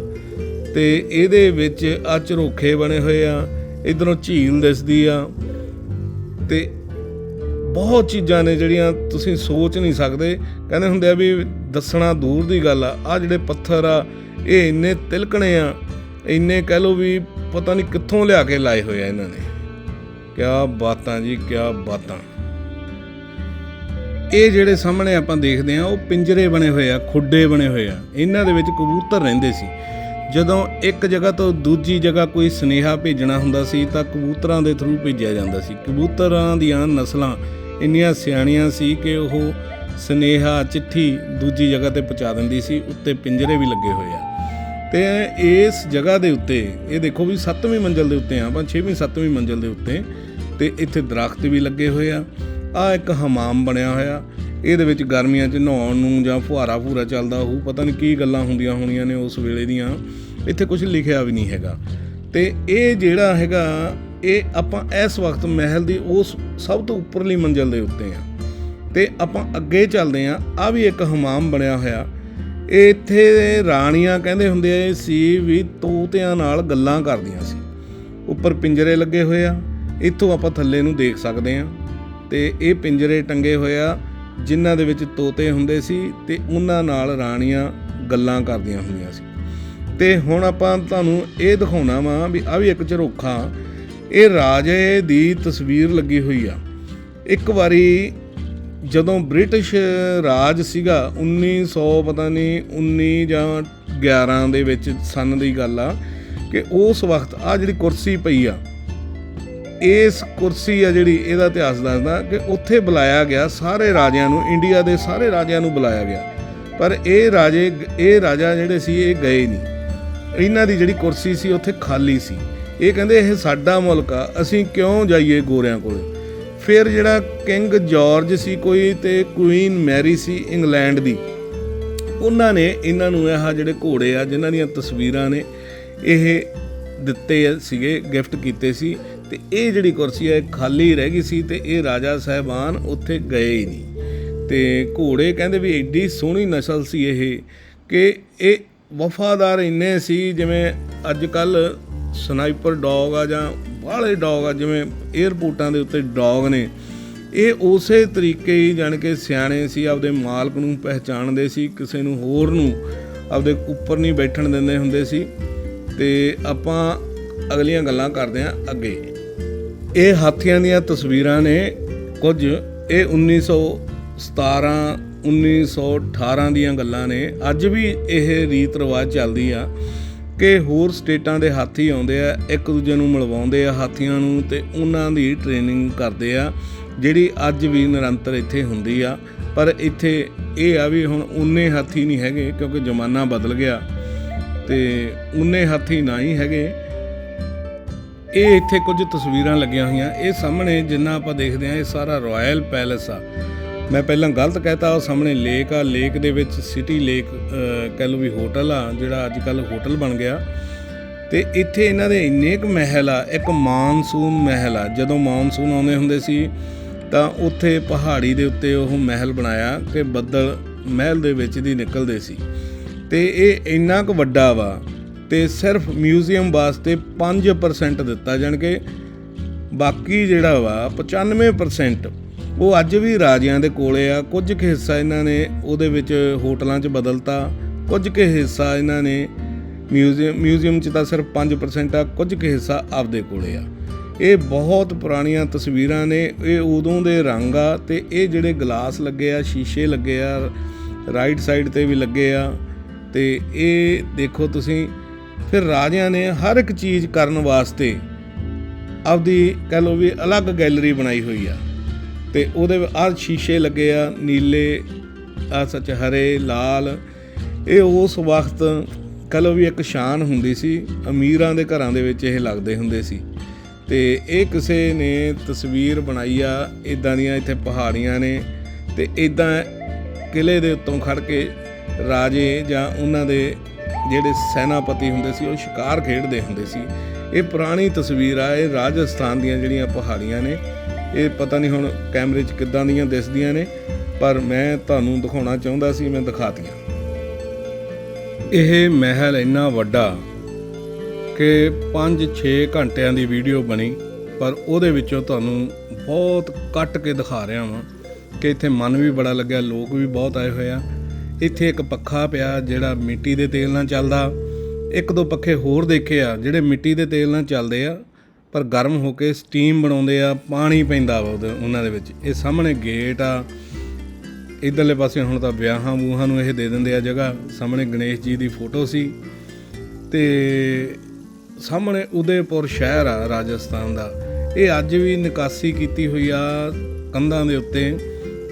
ਤੇ ਇਹਦੇ ਵਿੱਚ ਆ ਝਰੋਖੇ ਬਣੇ ਹੋਏ ਆ, ਇਧਰੋਂ ਝੀਲ ਦਿਸਦੀ ਆ ਤੇ ਬਹੁਤ ਚੀਜ਼ਾਂ ਨੇ ਜਿਹੜੀਆਂ ਤੁਸੀਂ ਸੋਚ ਨਹੀਂ ਸਕਦੇ। ਕਹਿੰਦੇ ਹੁੰਦੇ ਆ ਵੀ ਦੱਸਣਾ ਦੂਰ ਦੀ ਗੱਲ ਆ ਆ ਜਿਹੜੇ ਪੱਥਰ ਆ, ਇਹ ਇੰਨੇ ਤਿਲਕਣੇ ਆ, ਇੰਨੇ ਕਹਿ ਲਓ ਵੀ ਪਤਾ ਨਹੀਂ ਕਿੱਥੋਂ ਲਿਆ ਕੇ ਲਾਏ ਹੋਏ ਆ ਇਹਨਾਂ ਨੇ। ਕਿਆ ਬਾਤਾਂ ਜੀ, ਕਿਆ ਬਾਤਾਂ। ਇਹ ਜਿਹੜੇ ਸਾਹਮਣੇ ਆਪਾਂ ਦੇਖਦੇ ਆ ਉਹ ਪਿੰਜਰੇ ਬਣੇ ਹੋਏ ਆ, ਖੁੱਡੇ ਬਣੇ ਹੋਏ ਆ। ਇਹਨਾਂ ਦੇ ਵਿੱਚ ਕਬੂਤਰ ਰਹਿੰਦੇ ਸੀ। ਜਦੋਂ ਇੱਕ ਜਗ੍ਹਾ ਤੋਂ ਦੂਜੀ ਜਗ੍ਹਾ ਕੋਈ ਸਨੇਹਾ ਭੇਜਣਾ ਹੁੰਦਾ ਸੀ, ਤਾਂ ਕਬੂਤਰਾਂ ਦੇ ਥਰੂ ਭੇਜਿਆ ਜਾਂਦਾ ਸੀ। ਕਬੂਤਰਾਂ ਦੀਆਂ ਨਸਲਾਂ ਇੰਨੀਆਂ ਸਿਆਣੀਆਂ ਸੀ ਕਿ ਉਹ ਸਨੇਹਾ, ਚਿੱਠੀ ਦੂਜੀ ਜਗ੍ਹਾ ਤੇ ਪਹੁੰਚਾ ਦਿੰਦੀ ਸੀ, ਉੱਤੇ ਪਿੰਜਰੇ ਵੀ ਲੱਗੇ ਹੋਏ ਆ। ਤੇ ਇਸ ਜਗ੍ਹਾ ਦੇ ਉੱਤੇ, ਇਹ ਦੇਖੋ ਵੀ 7ਵੀਂ ਮੰਜ਼ਲ ਦੇ ਉੱਤੇ ਆ, ਆਪਾਂ 6ਵੀਂ 7ਵੀਂ ਮੰਜ਼ਲ ਦੇ ਉੱਤੇ, ਤੇ ਇੱਥੇ ਦਰਖਤ ਵੀ ਲੱਗੇ ਹੋਏ ਆ। ਆ ਇੱਕ ਹਮਾਮ ਬਣਿਆ ਹੋਇਆ। ਇਹਦੇ ਵਿੱਚ ਗਰਮੀਆਂ 'ਚ ਨਹਾਉਣ ਨੂੰ ਜਾਂ ਫੁਹਾਰਾ ਫੂਰਾ ਚੱਲਦਾ ਹੋਊ, ਪਤਾ ਨਹੀਂ ਕੀ ਗੱਲਾਂ ਹੁੰਦੀਆਂ ਹੋਣੀਆਂ ਨੇ ਉਸ ਵੇਲੇ ਦੀਆਂ। ਇੱਥੇ ਕੁਝ ਲਿਖਿਆ ਵੀ ਨਹੀਂ ਹੈਗਾ। ਤੇ ਇਹ ਜਿਹੜਾ ਹੈਗਾ, ਇਹ ਆਪਾਂ ਇਸ ਵਕਤ ਮਹਿਲ ਦੀ ਉਸ ਸਭ ਤੋਂ ਉੱਪਰਲੀ ਮੰਜ਼ਲ ਦੇ ਉੱਤੇ ਆ। ਤੇ ਆਪਾਂ ਅੱਗੇ ਚੱਲਦੇ ਆਂ। ਆ ਵੀ ਇੱਕ ਹਮਾਮ ਬਣਿਆ ਹੋਇਆ। ਇਹ ਇੱਥੇ ਰਾਣੀਆਂ ਕਹਿੰਦੇ ਹੁੰਦੇ ਆ ਸੀ ਵੀ ਤੋਤਿਆਂ ਨਾਲ ਗੱਲਾਂ ਕਰਦੀਆਂ ਸੀ। ਉੱਪਰ ਪਿੰਜਰੇ ਲੱਗੇ ਹੋਏ ਆ। ਇੱਥੋਂ ਆਪਾਂ ਥੱਲੇ ਨੂੰ ਦੇਖ ਸਕਦੇ ਆ। ਤੇ ਇਹ ਪਿੰਜਰੇ ਟੰਗੇ ਹੋਏ ਆ, ਜਿਨ੍ਹਾਂ ਦੇ ਵਿੱਚ ਤੋਤੇ ਹੁੰਦੇ ਸੀ ਤੇ ਉਹਨਾਂ ਨਾਲ ਰਾਣੀਆਂ ਗੱਲਾਂ ਕਰਦੀਆਂ ਹੁੰਦੀਆਂ ਸੀ। ਤੇ ਹੁਣ ਆਪਾਂ ਤੁਹਾਨੂੰ ਇਹ ਦਿਖਾਉਣਾ ਵਾ ਵੀ ਆ ਵੀ ਇੱਕ ਝਰੋਖਾ, ਇਹ ਰਾਜੇ ਦੀ ਤਸਵੀਰ ਲੱਗੀ ਹੋਈ ਆ। ਇੱਕ ਵਾਰੀ ਜਦੋਂ ਬ੍ਰਿਟਿਸ਼ ਰਾਜ ਸੀਗਾ 1900 ਪਤਾ ਨਹੀਂ 19 ਜਾਂ 11 ਦੇ ਵਿੱਚ ਸੰਨ ਦੀ ਗੱਲ ਆ, ਕਿ ਉਸ ਵਕਤ ਆ ਜਿਹੜੀ ਕੁਰਸੀ ਪਈ ਆ ਇਸ ਕੁਰਸੀ ਆ ਜਿਹੜੀ ਇਹਦਾ ਇਤਿਹਾਸ ਦੱਸਦਾ ਕਿ ਉੱਥੇ ਬੁਲਾਇਆ ਗਿਆ, ਸਾਰੇ ਰਾਜਿਆਂ ਨੂੰ, ਇੰਡੀਆ ਦੇ ਸਾਰੇ ਰਾਜਿਆਂ ਨੂੰ ਬੁਲਾਇਆ ਗਿਆ। ਪਰ ਇਹ ਰਾਜੇ, ਇਹ ਰਾਜਾ ਜਿਹੜੇ ਸੀ, ਇਹ ਗਏ ਨਹੀਂ। ਇਹਨਾਂ ਦੀ ਜਿਹੜੀ ਕੁਰਸੀ ਸੀ, ਉੱਥੇ ਖਾਲੀ ਸੀ। ਇਹ ਕਹਿੰਦੇ, ਇਹ ਸਾਡਾ ਮੁਲਕ ਆ, ਅਸੀਂ ਕਿਉਂ ਜਾਈਏ ਗੋਰਿਆਂ ਕੋਲ? ਫਿਰ ਜਿਹੜਾ ਕਿੰਗ ਜਾਰਜ ਸੀ ਕੋਈ ਤੇ ਕੁਈਨ ਮੈਰੀ ਸੀ ਇੰਗਲੈਂਡ ਦੀ, ਉਹਨਾਂ ਨੇ ਇਹਨਾਂ ਨੂੰ ਇਹ ਜਿਹੜੇ ਘੋੜੇ ਆ, ਜਿਨ੍ਹਾਂ ਦੀਆਂ ਤਸਵੀਰਾਂ ਨੇ ਇਹ ਦਿੱਤੇ ਸੀਗੇ, ਗਿਫਟ ਕੀਤੇ ਸੀ ਤੇ ਇਹ ਜਿਹੜੀ ਕੁਰਸੀ ਹੈ, ਇਹ ਖਾਲੀ ਰਹਿ ਗਈ ਸੀ ਤੇ ਇਹ ਰਾਜਾ ਸਾਹਿਬਾਨ ਉੱਥੇ ਗਏ ਹੀ ਨਹੀਂ। ਤੇ ਘੋੜੇ ਕਹਿੰਦੇ ਵੀ ਐਡੀ ਸੋਹਣੀ ਨਸਲ ਸੀ ਇਹ, ਕਿ ਇਹ ਵਫਾਦਾਰ ਇੰਨੇ ਸੀ ਜਿਵੇਂ ਅੱਜ ਕੱਲ ਸਨਾਈਪਰ ਡੌਗ ਆ ਜਾਂ ਬਾਹਲੇ ਡੌਗ ਆ, ਜਿਵੇਂ 에ਅਰਪੋਰਟਾਂ ਦੇ ਉੱਤੇ ਡੌਗ ਨੇ। ਇਹ ਉਸੇ ਤਰੀਕੇ ਹੀ ਜਾਣ ਕੇ ਸਿਆਣੇ ਸੀ, ਆਪਦੇ ਮਾਲਕ ਨੂੰ ਪਹਿਚਾਣਦੇ ਸੀ, ਕਿਸੇ ਨੂੰ ਹੋਰ ਨੂੰ ਆਪਦੇ ਉੱਪਰ ਨਹੀਂ ਬੈਠਣ ਦਿੰਦੇ ਹੁੰਦੇ ਸੀ। ਤੇ ਆਪਾਂ ਅਗਲੀਆਂ ਗੱਲਾਂ ਕਰਦੇ ਹਾਂ ਅੱਗੇ। ਇਹ ਹਾਥੀਆਂ ਦੀਆਂ ਤਸਵੀਰਾਂ ਨੇ ਕੁਝ ਇਹ 1917 1918 ਦੀਆਂ ਗੱਲਾਂ ਨੇ। ਅੱਜ ਵੀ ਇਹ ਰੀਤ ਰਿਵਾਜ ਚੱਲਦੀ ਆ ਕਿ ਹੋਰ ਸਟੇਟਾਂ ਦੇ ਹਾਥੀ ਆਉਂਦੇ ਆ, ਇੱਕ ਦੂਜੇ ਨੂੰ ਮਿਲਵਾਉਂਦੇ ਆ ਹਾਥੀਆਂ ਨੂੰ ਤੇ ਉਹਨਾਂ ਦੀ ਟ੍ਰੇਨਿੰਗ ਕਰਦੇ ਆ, ਜਿਹੜੀ ਅੱਜ ਵੀ ਨਿਰੰਤਰ ਇੱਥੇ ਹੁੰਦੀ ਆ। ਪਰ ਇੱਥੇ ਇਹ ਆ ਵੀ ਹੁਣ ਉਨੇ ਹਾਥੀ ਨਹੀਂ ਹੈਗੇ ਕਿਉਂਕਿ ਜ਼ਮਾਨਾ ਬਦਲ ਗਿਆ ਤੇ ਉਨੇ ਹਾਥੀ ਨਾ ਹੀ ਹੈਗੇ। ਇਹ ਇੱਥੇ ਕੁਝ ਤਸਵੀਰਾਂ ਲੱਗੀਆਂ ਹੋਈਆਂ। ਇਹ ਸਾਹਮਣੇ ਜਿੰਨਾ ਆਪਾਂ ਦੇਖਦੇ ਆ ਇਹ ਸਾਰਾ ਰਾਇਲ ਪੈਲੇਸ ਆ। ਮੈਂ ਪਹਿਲਾਂ ਗਲਤ ਕਹਿਤਾ ਉਹ ਸਾਹਮਣੇ ਲੇਕ ਆ। ਲੇਕ ਦੇ ਵਿੱਚ ਸਿਟੀ ਲੇਕ ਅਹ, ਕਹਿ ਲਓ ਵੀ ਹੋਟਲ ਆ ਜਿਹੜਾ ਅੱਜ ਕੱਲ ਹੋਟਲ ਬਣ ਗਿਆ। ਤੇ ਇੱਥੇ ਇਹਨਾਂ ਦੇ ਇੰਨੇ ਕੁ ਮਹਿਲ ਆ ਇੱਕ ਮਾਨਸੂਨ ਮਹਿਲ ਆ। ਜਦੋਂ ਮਾਨਸੂਨ ਆਉਂਦੇ ਹੁੰਦੇ ਸੀ ਤਾਂ ਉੱਥੇ ਪਹਾੜੀ ਦੇ ਉੱਤੇ ਉਹ ਮਹਿਲ ਬਣਾਇਆ ਕਿ ਬੱਦਲ ਮਹਿਲ ਦੇ ਵਿੱਚ ਦੀ ਨਿਕਲਦੇ ਸੀ। ਤੇ ਇਹ ਇੰਨਾ ਕੁ ਵੱਡਾ ਵਾ ਤੇ ਸਿਰਫ ਮਿਊਜ਼ੀਅਮ ਵਾਸਤੇ 5% ਦਿੱਤਾ ਜਾਣ ਕਿ ਬਾਕੀ ਜਿਹੜਾ ਵਾ 95% ਉਹ ਅੱਜ ਵੀ ਰਾਜਿਆਂ ਦੇ ਕੋਲੇ ਆ। ਕੁਝ ਕੁ ਹਿੱਸਾ ਇਹਨਾਂ ਨੇ ਉਹਦੇ ਵਿੱਚ ਹੋਟਲਾਂ 'ਚ ਬਦਲਤਾ। ਕੁਝ ਕੁ ਹਿੱਸਾ ਇਹਨਾਂ ਨੇ ਮਿਊਜ਼ੀਅਮ ਮਿਊਜ਼ੀਅਮ 'ਚ ਤਾਂ ਸਿਰਫ 5% ਆ। ਕੁਝ ਕੁ ਹਿੱਸਾ ਆਪਦੇ ਕੋਲੇ ਆ। ਇਹ ਬਹੁਤ ਪੁਰਾਣੀਆਂ ਤਸਵੀਰਾਂ ਨੇ। ਇਹ ਉਦੋਂ ਦੇ ਰੰਗ ਆ ਤੇ ਇਹ ਜਿਹੜੇ ਗਲਾਸ ਲੱਗੇ ਆ, ਸ਼ੀਸ਼ੇ ਲੱਗੇ ਆ ਰਾਈਟ ਸਾਈਡ ਤੇ ਵੀ ਲੱਗੇ ਆ। ਤੇ ਇਹ ਦੇਖੋ ਤੁਸੀਂ ਫਿਰ ਰਾਜਿਆਂ ਨੇ ਹਰ ਇੱਕ ਚੀਜ਼ ਕਰਨ ਵਾਸਤੇ ਆਪਦੀ ਕਹਿ ਲਓ ਵੀ ਅਲੱਗ ਗੈਲਰੀ ਬਣਾਈ ਹੋਈ ਆ। ਤੇ ਉਹਦੇ ਆ ਸ਼ੀਸ਼ੇ ਲੱਗੇ ਆ, ਨੀਲੇ ਆ ਸੱਚ ਹਰੇ, ਲਾਲ। ਇਹ ਉਸ ਵਕਤ ਕਹਿ ਲਓ ਵੀ ਇੱਕ ਸ਼ਾਨ ਹੁੰਦੀ ਸੀ, ਅਮੀਰਾਂ ਦੇ ਘਰਾਂ ਦੇ ਵਿੱਚ ਇਹ ਲੱਗਦੇ ਹੁੰਦੇ ਸੀ। ਤੇ ਇਹ ਕਿਸੇ ਨੇ ਤਸਵੀਰ ਬਣਾਈ ਆ ਇਦਾਂ ਦੀਆਂ ਇੱਥੇ ਪਹਾੜੀਆਂ ਨੇ ਤੇ ਇਦਾਂ ਕਿਲੇ ਦੇ ਉੱਤੋਂ ਖੜ ਕੇ ਰਾਜੇ ਜਾਂ ਉਹਨਾਂ ਦੇ ਜਿਹੜੇ ਸੈਨਾਪਤੀ ਹੁੰਦੇ ਸੀ, ਉਹ ਸ਼ਿਕਾਰ ਖੇਡਦੇ ਹੁੰਦੇ ਸੀ। ਇਹ ਪੁਰਾਣੀ ਤਸਵੀਰ ਆ, ਇਹ ਰਾਜਸਥਾਨ ਦੀਆਂ ਜਿਹੜੀਆਂ ਪਹਾੜੀਆਂ ਨੇ, ਇਹ ਪਤਾ ਨਹੀਂ ਹੁਣ ਕੈਮਰੇ 'ਚ ਕਿੱਦਾਂ ਦੀਆਂ ਦਿਸਦੀਆਂ ਨੇ, ਪਰ ਮੈਂ ਤੁਹਾਨੂੰ ਦਿਖਾਉਣਾ ਚਾਹੁੰਦਾ ਸੀ, ਮੈਂ ਦਿਖਾਤੀਆਂ। ਇਹ ਮਹਿਲ ਇੰਨਾ ਵੱਡਾ ਕਿ 5-6 ਘੰਟਿਆਂ ਦੀ ਵੀਡੀਓ ਬਣੀ, ਪਰ ਉਹਦੇ ਵਿੱਚੋਂ ਤੁਹਾਨੂੰ ਬਹੁਤ ਕੱਟ ਕੇ ਦਿਖਾ ਰਿਹਾ ਹਾਂ ਕਿ ਇੱਥੇ ਮਨ ਵੀ ਬੜਾ ਲੱਗਿਆ, ਲੋਕ ਵੀ ਬਹੁਤ ਆਏ ਹੋਏ ਆ। ਇੱਥੇ ਇੱਕ ਪੱਖਾ ਪਿਆ ਜਿਹੜਾ ਮਿੱਟੀ ਦੇ ਤੇਲ ਨਾਲ ਚੱਲਦਾ। ਇੱਕ ਦੋ ਪੱਖੇ ਹੋਰ ਦੇਖੇ ਆ ਜਿਹੜੇ ਮਿੱਟੀ ਦੇ ਤੇਲ ਨਾਲ ਚੱਲਦੇ ਆ, ਪਰ ਗਰਮ ਹੋ ਕੇ ਸਟੀਮ ਬਣਾਉਂਦੇ ਆ, ਪਾਣੀ ਪੈਂਦਾ ਵਾ ਉਹਦੇ- ਉਹਨਾਂ ਦੇ ਵਿੱਚ। ਇਹ ਸਾਹਮਣੇ ਗੇਟ ਆ। ਇਧਰਲੇ ਪਾਸੇ ਹੁਣ ਤਾਂ ਵਿਆਹਾਂ ਵੂਹਾਂ ਨੂੰ ਇਹ ਦੇ ਦਿੰਦੇ ਆ ਜਗ੍ਹਾ। ਸਾਹਮਣੇ ਗਣੇਸ਼ ਜੀ ਦੀ ਫੋਟੋ ਸੀ। ਤੇ ਸਾਹਮਣੇ ਉਦੈਪੁਰ ਸ਼ਹਿਰ ਆ ਰਾਜਸਥਾਨ ਦਾ। ਇਹ ਅੱਜ ਵੀ ਨਿਕਾਸੀ ਕੀਤੀ ਹੋਈ ਆ ਕੰਧਾਂ ਦੇ ਉੱਤੇ।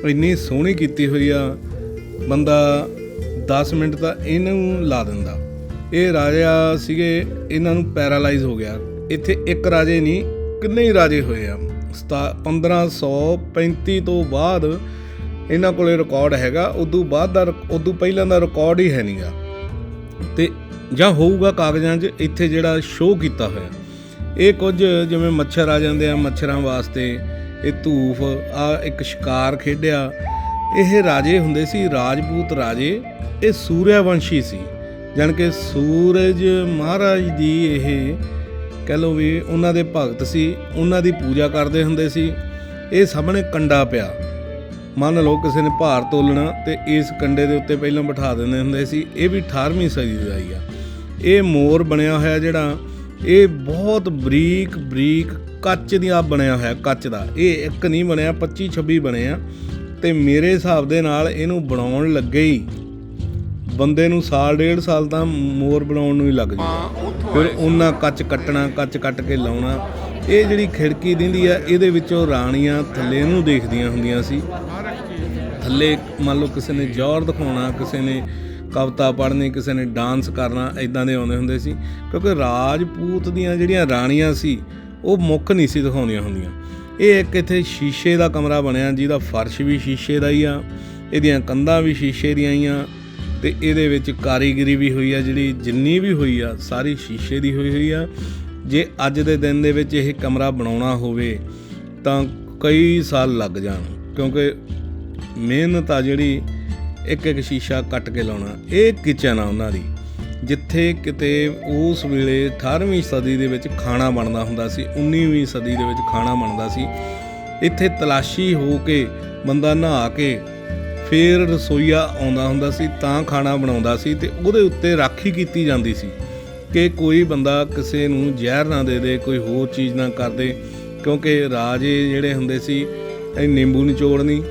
ਇੰਨੀ ਸੋਹਣੀ ਕੀਤੀ ਹੋਈ ਆ। ਬੰਦਾ 10 ਮਿੰਟ ਤਾਂ ਇਹਨੂੰ ਲਾ ਦਿੰਦਾ। ਇਹ ਰਾਜਾ ਸੀਗੇ, ਇਹਨਾਂ ਨੂੰ ਪੈਰਾਲਾਈਜ਼ ਹੋ ਗਿਆ। ਇੱਥੇ ਇੱਕ ਰਾਜੇ ਨਹੀਂ, ਕਿੰਨੇ ਹੀ ਰਾਜੇ ਹੋਏ ਆ। ਸਤਾ- 1535 ਤੋਂ ਬਾਅਦ ਇਹਨਾਂ ਕੋਲੇ ਰਿਕਾਰਡ ਹੈਗਾ। ਉਦੋਂ ਬਾਅਦ ਦਾ ਰਿਕ- ਉਦੋਂ ਪਹਿਲਾਂ ਦਾ ਰਿਕਾਰਡ ਹੀ ਹੈ ਨਹੀਂਗਾ ਤੇ ਜਾਂ ਹੋਊਗਾ ਕਾਗਜ਼ਾਂ 'ਚ, ਇੱਥੇ ਜਿਹੜਾ ਸ਼ੋਅ ਕੀਤਾ ਹੋਇਆ। ਇਹ ਕੁਝ ਜਿਵੇਂ ਮੱਛਰ ਆ ਜਾਂਦੇ ਆ ਮੱਛਰਾਂ ਵਾਸਤੇ, ਇਹ ਧੂਫ, ਆ ਇੱਕ ਸ਼ਿਕਾਰ ਖੇਡਿਆ। ਇਹ ਰਾਜੇ ਹੁੰਦੇ ਸੀ, ਰਾਜਪੂਤ ਰਾਜੇ। ਇਹ ਸੂਰਿਆਵੰਸ਼ੀ ਸੀ। ਜਾਣੀ ਕਿ ਸੂਰਜ ਮਹਾਰਾਜ ਦੀ ਇਹ ਕਹਿ ਲਓ ਵੀ ਉਹਨਾਂ ਦੇ ਭਗਤ ਸੀ, ਉਹਨਾਂ ਦੀ ਪੂਜਾ ਕਰਦੇ ਹੁੰਦੇ ਸੀ। ਇਹ ਸਾਹਮਣੇ ਕੰਡਾ ਪਿਆ। ਮੰਨ ਲਓ ਕਿਸੇ ਨੇ ਭਾਰ ਤੋਲਣਾ ਤੇ ਇਸ ਕੰਡੇ ਦੇ ਉੱਤੇ ਪਹਿਲਾਂ ਬਿਠਾ ਦਿੰਦੇ ਹੁੰਦੇ ਸੀ। ਇਹ ਵੀ 18ਵੀਂ ਸਦੀ ਦਾ ਹੀ ਆ। ਇਹ ਮੋਰ ਬਣਿਆ ਹੋਇਆ ਜਿਹੜਾ, ਇਹ ਬਹੁਤ ਬਰੀਕ ਬਰੀਕ ਕੱਚ ਦਾ ਬਣਿਆ ਹੋਇਆ, ਕੱਚ ਦਾ। ਇਹ ਇੱਕ ਨਹੀਂ ਬਣਿਆ 25 26 ਬਣੇ ਆ। ਤੇ ਮੇਰੇ ਹਿਸਾਬ ਦੇ ਨਾਲ ਇਹਨੂੰ ਬਣਾਉਣ ਲੱਗੇ ਹੀ। ਬੰਦੇ ਨੂੰ ਸਾਲ ਡੇਢ ਸਾਲ ਤਾਂ ਮੋਰ ਬਣਾਉਣ ਨੂੰ ਹੀ ਲੱਗ ਜੂਗਾ ਫਿਰ ਉਹਨਾਂ ਕੱਚ ਕੱਟਣਾ ਕੱਚ ਕੱਟ ਕੇ ਲਾਉਣਾ। ਇਹ ਜਿਹੜੀ ਖਿੜਕੀ ਦਿੰਦੀ ਆ ਇਹਦੇ ਵਿੱਚੋਂ ਰਾਣੀਆਂ ਥੱਲੇ ਨੂੰ ਦੇਖਦੀਆਂ ਹੁੰਦੀਆਂ ਸੀ। ਥੱਲੇ ਮੰਨ ਲਓ ਕਿਸੇ ਨੇ ਜੌਹਰ ਦਿਖਾਉਣਾ ਕਿਸੇ ਨੇ ਕਵਿਤਾ ਪੜ੍ਹਨੀ ਕਿਸੇ ਨੇ ਡਾਂਸ ਕਰਨਾ ਇਦਾਂ ਦੇ ਆਉਂਦੇ ਹੁੰਦੇ ਸੀ। ਕਿਉਂਕਿ ਰਾਜਪੂਤ ਦੀਆਂ ਜਿਹੜੀਆਂ ਰਾਣੀਆਂ ਸੀ ਉਹ ਮੁੱਖ ਨਹੀਂ ਸੀ ਦਿਖਾਉਂਦੀਆਂ ਹੁੰਦੀਆਂ। ਇਹ ਇੱਕ ਇੱਥੇ ਸ਼ੀਸ਼ੇ ਦਾ ਕਮਰਾ ਬਣਿਆ, ਜਿਹਦਾ ਫਰਸ਼ ਵੀ ਸ਼ੀਸ਼ੇ ਦਾ ਹੀ ਆ, ਇਹਦੀਆਂ ਕੰਧਾਂ ਵੀ ਸ਼ੀਸ਼ੇ ਦੀਆਂ ਹੀ ਆ, ਤੇ ਇਹਦੇ ਵਿੱਚ ਕਾਰੀਗਰੀ ਵੀ ਹੋਈ ਆ, ਜਿਹੜੀ ਜਿੰਨੀ ਵੀ ਹੋਈ ਆ, ਸਾਰੀ ਸ਼ੀਸ਼ੇ ਦੀ ਹੋਈ ਹੋਈ ਆ। ਜੇ ਅੱਜ ਦੇ ਦਿਨ ਦੇ ਵਿੱਚ ਇਹ ਕਮਰਾ ਬਣਾਉਣਾ ਹੋਵੇ, ਤਾਂ ਕਈ ਸਾਲ ਲੱਗ ਜਾਣ, ਕਿਉਂਕਿ ਮਿਹਨਤ ਆ ਜਿਹੜੀ ਇੱਕ ਇੱਕ ਸ਼ੀਸ਼ਾ ਕੱਟ ਕੇ ਲਾਉਣਾ, ਇਹ ਕਿਚਨ ਆ ਉਹਨਾਂ ਦੀ। ਜਿੱਥੇ ਕਿਤੇ ਉਸ ਵੇਲੇ 18ਵੀਂ ਸਦੀ ਦੇ ਵਿੱਚ ਖਾਣਾ ਬਣਦਾ ਹੁੰਦਾ ਸੀ 19ਵੀਂ ਸਦੀ ਦੇ ਵਿੱਚ ਖਾਣਾ ਬਣਦਾ ਸੀ। ਇੱਥੇ ਤਲਾਸ਼ੀ ਹੋ ਕੇ ਬੰਦਾ ਨਹਾ ਕੇ ਫੇਰ ਰਸੋਈਆ ਆਉਂਦਾ ਹੁੰਦਾ ਸੀ, ਤਾਂ ਖਾਣਾ ਬਣਾਉਂਦਾ ਸੀ ਤੇ ਉਹਦੇ ਉੱਤੇ ਰਾਖੀ ਕੀਤੀ ਜਾਂਦੀ ਸੀ ਕਿ ਕੋਈ ਬੰਦਾ ਕਿਸੇ ਨੂੰ ਜ਼ਹਿਰ ਨਾ ਦੇ ਦੇ, ਕੋਈ ਹੋਰ ਚੀਜ਼ ਨਾ ਕਰ ਦੇ, ਕਿਉਂਕਿ ਰਾਜੇ ਜਿਹੜੇ ਹੁੰਦੇ ਸੀ, ਇਹ ਨਿੰਬੂ ਨਹੀਂ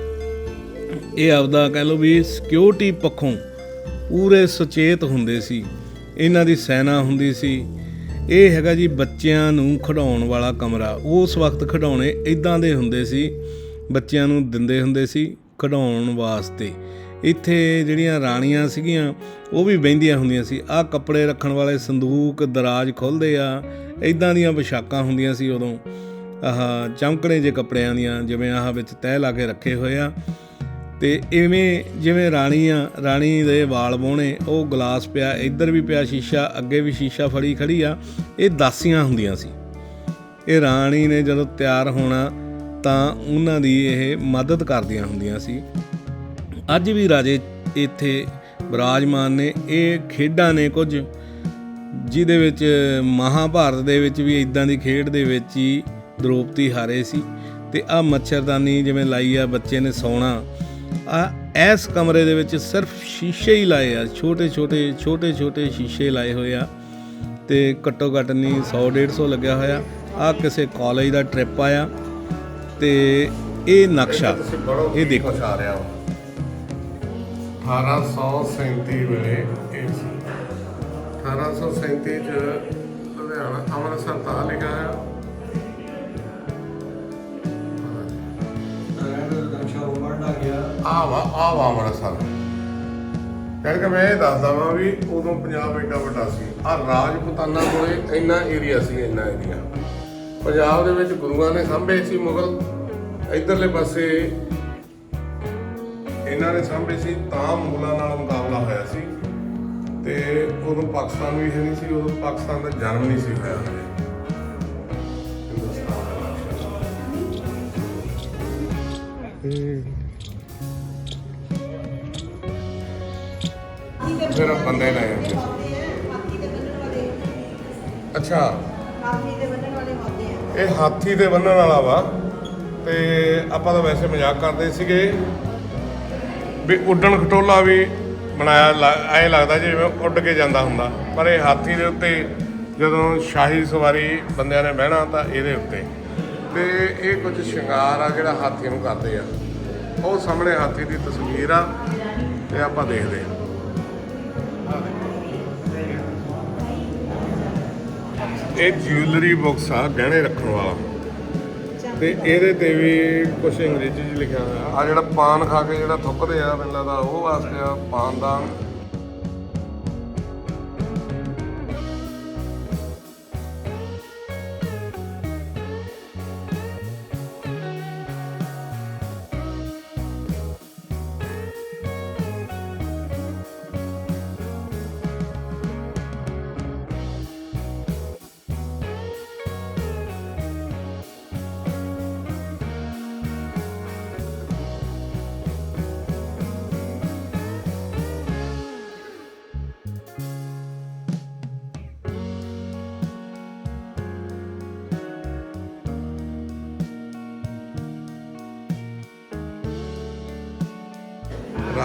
ਇਹ ਆਪਦਾ ਕਹਿ ਲਓ ਵੀ ਸਿਕਿਉਰਿਟੀ ਪੱਖੋਂ ਪੂਰੇ ਸੁਚੇਤ ਹੁੰਦੇ ਸੀ। ਇਹਨਾਂ ਦੀ ਸੈਨਾ ਹੁੰਦੀ ਸੀ। ਇਹ ਹੈਗਾ ਜੀ ਬੱਚਿਆਂ ਨੂੰ ਖਿਡਾਉਣ ਵਾਲਾ ਕਮਰਾ। ਉਸ ਵਕਤ ਖਿਡੌਣੇ ਇਦਾਂ ਦੇ ਹੁੰਦੇ ਸੀ, ਬੱਚਿਆਂ ਨੂੰ ਦਿੰਦੇ ਹੁੰਦੇ ਸੀ ਖਿਡਾਉਣ ਵਾਸਤੇ। ਇੱਥੇ ਜਿਹੜੀਆਂ ਰਾਣੀਆਂ ਸੀਗੀਆਂ, ਉਹ ਵੀ ਬਹਿੰਦੀਆਂ ਹੁੰਦੀਆਂ ਸੀ। ਆਹ ਕੱਪੜੇ ਰੱਖਣ ਵਾਲੇ ਸੰਦੂਕ, ਦਰਾਜ ਖੁੱਲਦੇ ਆ। ਇਦਾਂ ਦੀਆਂ ਵਿਸ਼ਾਕਾਂ ਹੁੰਦੀਆਂ ਸੀ ਉਦੋਂ। ਆਹ ਚਮਕਣੇ ਜੇ ਕੱਪੜਿਆਂ ਦੀਆਂ, ਜਿਵੇਂ ਆਹ ਵਿੱਚ ਤਹਿ ਲਾ ਕੇ ਰੱਖੇ ਹੋਏ ਆ। ਤੇ ਇਵੇਂ ਜਿਵੇਂ ਰਾਣੀ ਆ, ਰਾਣੀ ਦੇ ਵਾਲ ਬੋਣੇ ਉਹ ਗਲਾਸ ਪਿਆ, ਇੱਧਰ ਵੀ ਪਿਆ ਸ਼ੀਸ਼ਾ, ਅੱਗੇ ਵੀ ਸ਼ੀਸ਼ਾ ਫੜੀ ਖੜੀ ਆ, ਇਹ ਦਾਸੀਆਂ ਹੁੰਦੀਆਂ ਸੀ। ਇਹ ਰਾਣੀ ਨੇ ਜਦੋਂ ਤਿਆਰ ਹੋਣਾ ਤਾਂ ਉਹਨਾਂ ਦੀ ਇਹ ਮਦਦ ਕਰਦੀਆਂ ਹੁੰਦੀਆਂ ਸੀ। ਅੱਜ ਵੀ ਰਾਜੇ ਇੱਥੇ ਵਿਰਾਜਮਾਨ ਨੇ, ਇਹ ਖੇਡਾਂ ਨੇ ਕੁਝ, ਜਿਹਦੇ ਵਿੱਚ ਮਹਾਭਾਰਤ ਦੇ ਵਿੱਚ ਵੀ ਇਦਾਂ ਦੀ ਖੇਡ ਦੇ ਵਿੱਚ ਹੀ ਦ੍ਰੋਪਦੀ ਹਾਰੇ ਸੀ। ਤੇ ਆ ਮੱਛਰਦਾਨੀ ਜਿਵੇਂ ਲਾਈ ਆ, ਬੱਚੇ ਨੇ ਸੌਣਾ ਆ, ਇਸ ਕਮਰੇ ਦੇ ਵਿੱਚ ਸਿਰਫ ਸ਼ੀਸ਼ੇ ਹੀ ਲਾਏ ਆ, ਛੋਟੇ ਛੋਟੇ ਛੋਟੇ ਛੋਟੇ ਸ਼ੀਸ਼ੇ ਲਾਏ ਹੋਏ ਆ ਤੇ ਘੱਟੋ ਘੱਟ ਨਹੀਂ 100 150 ਲੱਗਿਆ ਹੋਇਆ। ਆ ਕਿਸੇ ਕਾਲਜ ਦਾ ਟ੍ਰਿਪ ਆਇਆ ਤੇ ਇਹ ਨਕਸ਼ਾ, ਇਹ ਦੇਖੋ। ਆ ਰਿਹਾ 1837 ਵੇਲੇ ਇਹ ਸੀ। 1837 ਚ ਲੁਧਿਆਣਾ, ਅੰਮ੍ਰਿਤਸਰ ਤਾਂ ਲਿਖਿਆ ਆ ਵਾ ਆ ਵਾ ਅੰਮ੍ਰਿਤਸਰ। ਕਹਿੰਦੇ ਕਿ ਮੈਂ ਇਹ ਦੱਸਦਾ ਵਾਂ ਵੀ ਉਦੋਂ ਪੰਜਾਬ ਐਡਾ ਵੱਡਾ ਸੀ। ਆ ਰਾਜਪੂਤਾਨਾ ਕੋਲੇ ਇੰਨਾ ਏਰੀਆ ਸੀ, ਇੰਨਾ ਏਰੀਆ ਪੰਜਾਬ ਦੇ ਵਿੱਚ ਗੁਰੂਆਂ ਨੇ ਸਾਂਭੇ ਸੀ ਮੁਗਲ। ਇਧਰਲੇ ਪਾਸੇ ਇਹਨਾਂ ਨੇ ਸਾਂਭੇ ਸੀ, ਤਾਂ ਮੁਗਲਾਂ ਨਾਲ ਮੁਕਾਬਲਾ ਹੋਇਆ ਸੀ। ਤੇ ਉਦੋਂ ਪਾਕਿਸਤਾਨ ਵੀ ਹੈ ਨਹੀਂ ਸੀ, ਉਦੋਂ ਪਾਕਿਸਤਾਨ ਦਾ ਜਨਮ ਨਹੀਂ ਸੀ ਹੋਇਆ। ਫਿਰ ਬੰਦੇ ਲੈ ਜਾਂਦੇ ਸੀ ਅੱਛਾ। ਇਹ ਹਾਥੀ ਦੇ ਬੰਨਣ ਵਾਲਾ ਵਾ। ਤੇ ਆਪਾਂ ਤਾਂ ਵੈਸੇ ਮਜ਼ਾਕ ਕਰਦੇ ਸੀਗੇ। ਵੀ ਉੱਡਣ ਖਟੋਲਾ ਵੀ ਬਣਾਇਆ ਐ ਲੱਗਦਾ ਜਿਵੇਂ ਉੱਡ ਕੇ ਜਾਂਦਾ ਹੁੰਦਾ। ਪਰ ਇਹ ਹਾਥੀ ਦੇ ਉੱਤੇ ਜਦੋਂ ਸ਼ਾਹੀ ਸਵਾਰੀ ਬੰਦਿਆਂ ਨੇ ਬਹਿਣਾ ਤਾਂ ਇਹਦੇ ਉੱਤੇ। ਤੇ ਇਹ ਕੁਝ ਸ਼ਿੰਗਾਰ ਆ ਜਿਹੜਾ ਹਾਥੀ ਨੂੰ ਕਰਦੇ ਆ। ਉਹ ਸਾਹਮਣੇ ਹਾਥੀ ਦੀ ਤਸਵੀਰ ਆ। ਤੇ ਆਪਾਂ ਦੇਖਦੇ ਆ। ਇਹ ਜਿਊਲਰੀ ਬਾਕਸ ਆ, ਗਹਿਣੇ ਰੱਖਣ ਵਾਲਾ। ਤੇ ਇਹਦੇ ਤੇ ਵੀ ਕੁਝ ਅੰਗਰੇਜ਼ੀ 'ਚ ਲਿਖਿਆ ਹੋਇਆ। ਆ ਜਿਹੜਾ ਪਾਨ ਖਾ ਕੇ ਜਿਹੜਾ ਥੁੱਕਦੇ ਆ, ਮੈਨੂੰ ਲੱਗਦਾ ਉਹ ਵਾਸਤੇ ਆ ਪਾਨ ਦਾ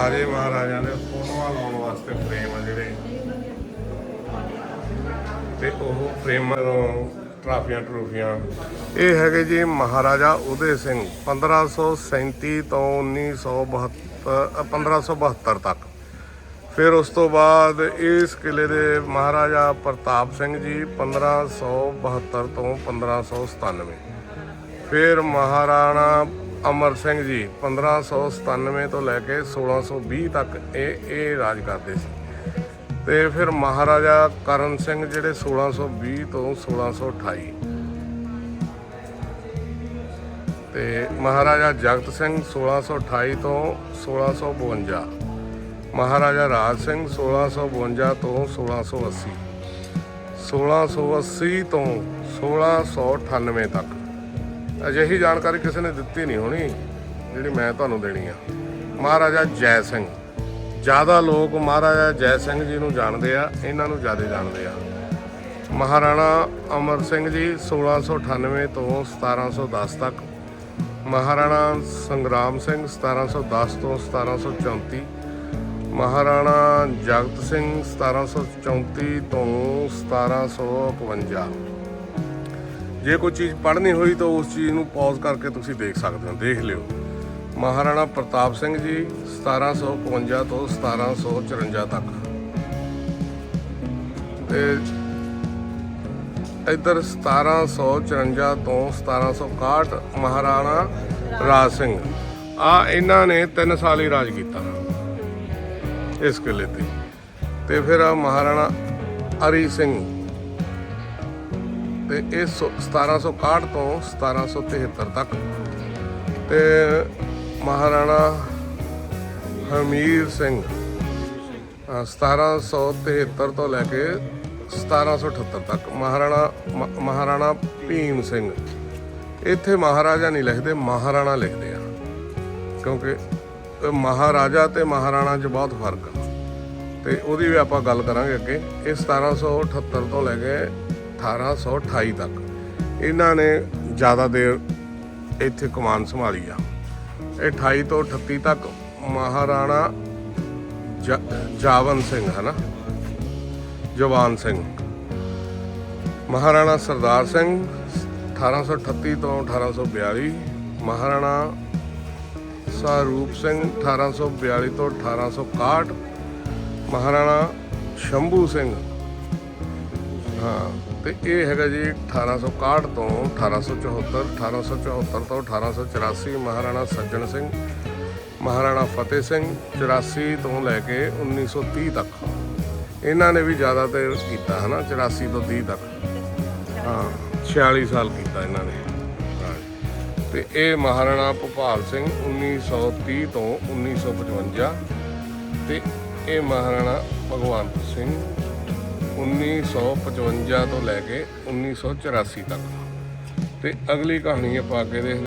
ਰਾਜੇ ਮਹਾਰਾਜਾ ਦੇ ਫੋਟੋਆਂ ਲਾਉਣ ਵਾਸਤੇ ਫਰੇਮ ਆ ਜਿਹੜੇ। ਤੇ ਉਹ ਫਰੇਮ ਟਰਾਫੀਆਂ ਟਰੂਫੀਆਂ। ਇਹ ਹੈਗੇ ਜੀ ਮਹਾਰਾਜਾ ਉਦੇ ਸਿੰਘ 1537 ਤੋਂ 1972 ਅ, 1572 ਤੱਕ। ਫਿਰ ਉਸ ਤੋਂ ਬਾਅਦ ਇਸ ਕਿਲੇ ਦੇ ਮਹਾਰਾਜਾ ਪ੍ਰਤਾਪ ਸਿੰਘ ਜੀ 1572 ਤੋਂ 1597 ਫਿਰ ਮਹਾਰਾਣਾ ਅਮਰ ਸਿੰਘ ਜੀ 1597 ਤੋਂ ਲੈ ਕੇ 1620 ਤੱਕ ਇਹ ਇਹ ਰਾਜ ਕਰਦੇ ਸੀ। ਤੇ ਫਿਰ ਮਹਾਰਾਜਾ ਕਰਨ ਸਿੰਘ ਜਿਹੜੇ 1620 ਤੋਂ 1628 ਤੇ ਮਹਾਰਾਜਾ ਜਗਤ ਸਿੰਘ 1628 ਤੋਂ 1652 ਮਹਾਰਾਜਾ ਰਾਜ ਸਿੰਘ 1652 ਤੋਂ 1680 1680 ਤੋਂ 1698 ਤੱਕ। ਅਜਿਹੀ ਜਾਣਕਾਰੀ ਕਿਸੇ ਨੇ ਦਿੱਤੀ ਨਹੀਂ ਹੋਣੀ, ਜਿਹੜੀ ਮੈਂ ਤੁਹਾਨੂੰ ਦੇਣੀ ਆ। ਮਹਾਰਾਜਾ ਜੈ ਸਿੰਘ। ਜ਼ਿਆਦਾ ਲੋਕ ਮਹਾਰਾਜਾ ਜੈ ਸਿੰਘ ਜੀ ਨੂੰ ਜਾਣਦੇ ਆ, ਇਹਨਾਂ ਨੂੰ ਜ਼ਿਆਦਾ ਜਾਣਦੇ ਆ। ਮਹਾਰਾਣਾ ਅਮਰ ਸਿੰਘ ਜੀ 1698 ਤੋਂ 1710 ਤੱਕ। ਮਹਾਰਾਣਾ ਸੰਗਰਾਮ ਸਿੰਘ 1710 ਤੋਂ 1734 ਮਹਾਰਾਣਾ ਜਗਤ ਸਿੰਘ 1734 ਤੋਂ 1751 ਜੇ ਕੋਈ ਚੀਜ਼ ਪੜ੍ਹਨੀ ਹੋਈ ਤਾਂ ਉਸ ਚੀਜ਼ ਨੂੰ ਪੌਜ਼ ਕਰਕੇ ਤੁਸੀਂ ਦੇਖ ਸਕਦੇ ਹੋ, ਦੇਖ ਲਿਓ। ਮਹਾਰਾਣਾ ਪ੍ਰਤਾਪ ਸਿੰਘ ਜੀ 1752 ਤੋਂ 1754 ਤੱਕ। ਤੇ ਇੱਧਰ 1754 ਤੋਂ 1761 ਮਹਾਰਾਣਾ ਰਾਜ ਸਿੰਘ। ਆ ਇਹਨਾਂ ਨੇ 3 ਸਾਲ ਹੀ ਰਾਜ ਕੀਤਾ ਇਸ ਕਿਲੇ ਤੇ। ਤੇ ਫਿਰ ਆ ਮਹਾਰਾਣਾ ਅਰੀ ਸਿੰਘ। ਤੇ ਇਹ ਸੌ- 1761 ਤੋਂ 1773 ਤੱਕ। ਤੇ ਮਹਾਰਾਣਾ ਹਰਮੀਰ ਸਿੰਘ ਅ, 1773 ਤੋਂ ਲੈ ਕੇ 1778 ਤੱਕ। ਮਹਾਰਾਣਾ ਮ- ਮਹਾਰਾਣਾ ਭੀਮ ਸਿੰਘ। ਇੱਥੇ ਮਹਾਰਾਜਾ ਨਹੀਂ ਲਿਖਦੇ ਮਹਾਰਾਣਾ ਲਿਖਦੇ ਆ। ਕਿਉਂਕਿ ਮਹਾਰਾਜਾ ਤੇ ਮਹਾਰਾਣਾ 'ਚ ਬਹੁਤ ਫ਼ਰਕ ਆ। ਤੇ ਉਹਦੀ ਵੀ ਆਪਾਂ ਗੱਲ ਕਰਾਂਗੇ ਅੱਗੇ। ਇਹ 1778 ਤੋਂ ਲੈ ਕੇ 1828 ਤੱਕ। ਇਹਨਾਂ ਨੇ ਜ਼ਿਆਦਾ ਦੇਰ ਇੱਥੇ ਕਮਾਨ ਸੰਭਾਲੀ ਆ। ਇਹ 28 ਤੋਂ 38 ਤੱਕ ਮਹਾਰਾਣਾ ਜ- ਜਾਵਨ ਸਿੰਘ ਹੈ ਨਾ ਜਵਾਨ ਸਿੰਘ। ਮਹਾਰਾਣਾ ਸਰਦਾਰ ਸਿੰਘ 1838 ਤੋਂ 1842 ਮਹਾਰਾਣਾ ਸਾਰੂਪ ਸਿੰਘ 1842 ਤੋਂ 1861 ਮਹਾਰਾਣਾ ਸ਼ੰਭੂ ਸਿੰਘ ਹਾਂ, ਤੇ ਇਹ ਹੈਗਾ ਜੀ 1861 ਤੋਂ 1874 1874 ਤੋਂ 1884 ਮਹਾਰਾਣਾ ਸੱਜਣ ਸਿੰਘ, ਮਹਾਰਾਣਾ ਫਤਿਹ ਸਿੰਘ 84 ਤੋਂ ਲੈ ਕੇ 1930 ਤੱਕ ਇਹਨਾਂ ਨੇ ਵੀ ਜ਼ਿਆਦਾ ਤੇ ਕੀਤਾ ਹੈ ਨਾ 84 ਤੋਂ 30 ਤੱਕ ਹਾਂ 46 ਸਾਲ ਕੀਤਾ ਇਹਨਾਂ ਨੇ ਹਾਂ। ਤੇ ਇਹ ਮਹਾਰਾਣਾ ਭੋਪਾਲ ਸਿੰਘ 1930 ਤੋਂ 1955 ਤੇ ਇਹ ਮਹਾਰਾਣਾ ਭਗਵੰਤ ਸਿੰਘ 1955 ਤੋਂ ਲੈ ਕੇ 1984 ਤੱਕ। ਤੇ ਅਗਲੀ ਕਹਾਣੀ ਆਪਾਂ ਅੱਗੇ ਦੇਖਦੇ